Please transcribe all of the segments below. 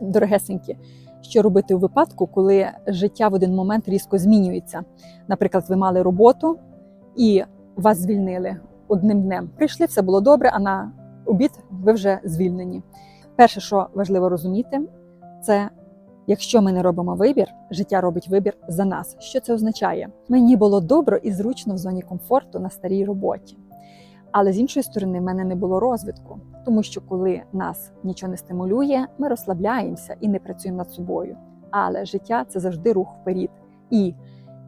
Дорогесенькі, що робити у випадку, коли життя в один момент різко змінюється? Наприклад, ви мали роботу і вас звільнили одним днем. Прийшли, все було добре, а на обід ви вже звільнені. Перше, що важливо розуміти, це якщо ми не робимо вибір, життя робить вибір за нас. Що це означає? Мені було добре і зручно в зоні комфорту на старій роботі. Але з іншої сторони, в мене не було розвитку, тому що коли нас нічого не стимулює, ми розслабляємося і не працюємо над собою. Але життя це завжди рух вперед. І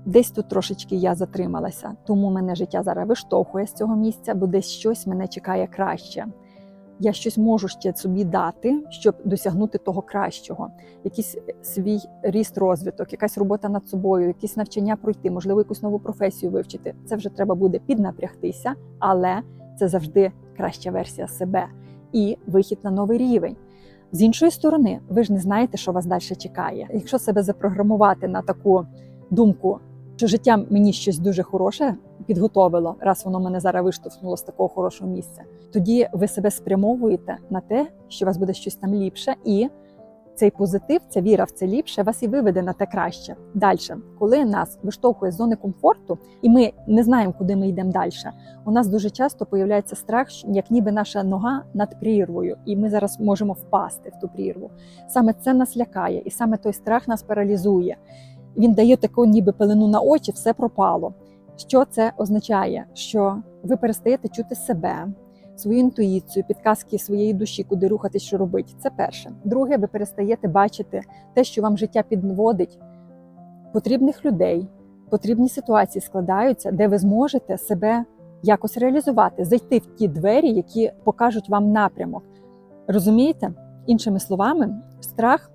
десь тут трошечки я затрималася, тому мене життя зараз виштовхує з цього місця, бо десь щось мене чекає краще. Я щось можу ще собі дати, щоб досягнути того кращого, якийсь свій ріст, розвиток, якась робота над собою, якісь навчання пройти, можливо, якусь нову професію вивчити. Це вже треба буде піднапрягтися, але це завжди краща версія себе і вихід на новий рівень. З іншої сторони, ви ж не знаєте, що вас далі чекає. Якщо себе запрограмувати на таку думку, що життя мені щось дуже хороше підготовило, раз воно мене зараз виштовхнуло з такого хорошого місця, тоді ви себе спрямовуєте на те, що у вас буде щось там ліпше, і цей позитив, ця віра в це ліпше, вас і виведе на те краще. Далі, коли нас виштовхує з зони комфорту, і ми не знаємо, куди ми йдемо далі, у нас дуже часто появляється страх, як ніби наша нога над прірвою, і ми зараз можемо впасти в ту прірву. Саме це нас лякає, і саме той страх нас паралізує. Він дає таку ніби пелену на очі, все пропало. Що це означає? Що ви перестаєте чути себе, свою інтуїцію, підказки своєї душі, куди рухатись, що робити. Це перше. Друге, ви перестаєте бачити те, що вам життя підводить, потрібних людей, потрібні ситуації складаються, де ви зможете себе якось реалізувати, зайти в ті двері, які покажуть вам напрямок. Розумієте? Іншими словами, страх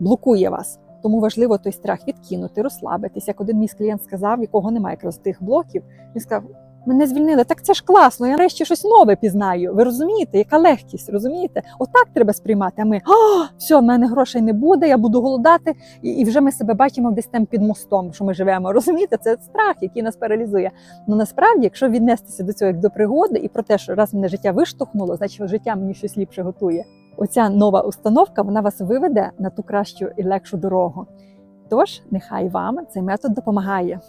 блокує вас. Тому важливо той страх відкинути, розслабитись. Як один мій клієнт сказав, якого немає якраз тих блоків, він сказав: мене звільнили, так це ж класно, я нарешті щось нове пізнаю. Ви розумієте, яка легкість, розумієте? Отак треба сприймати. А ми а, все, в мене грошей не буде, я буду голодати, і, і вже ми себе бачимо десь там під мостом, що ми живемо. Розумієте, це страх, який нас паралізує. Ну насправді, якщо віднестися до цього як до пригоди, і про те, що раз мене життя виштовхнуло, значить життя мені щось ліпше готує. Оця нова установка вона вас виведе на ту кращу і легшу дорогу. Тож, нехай вам цей метод допомагає.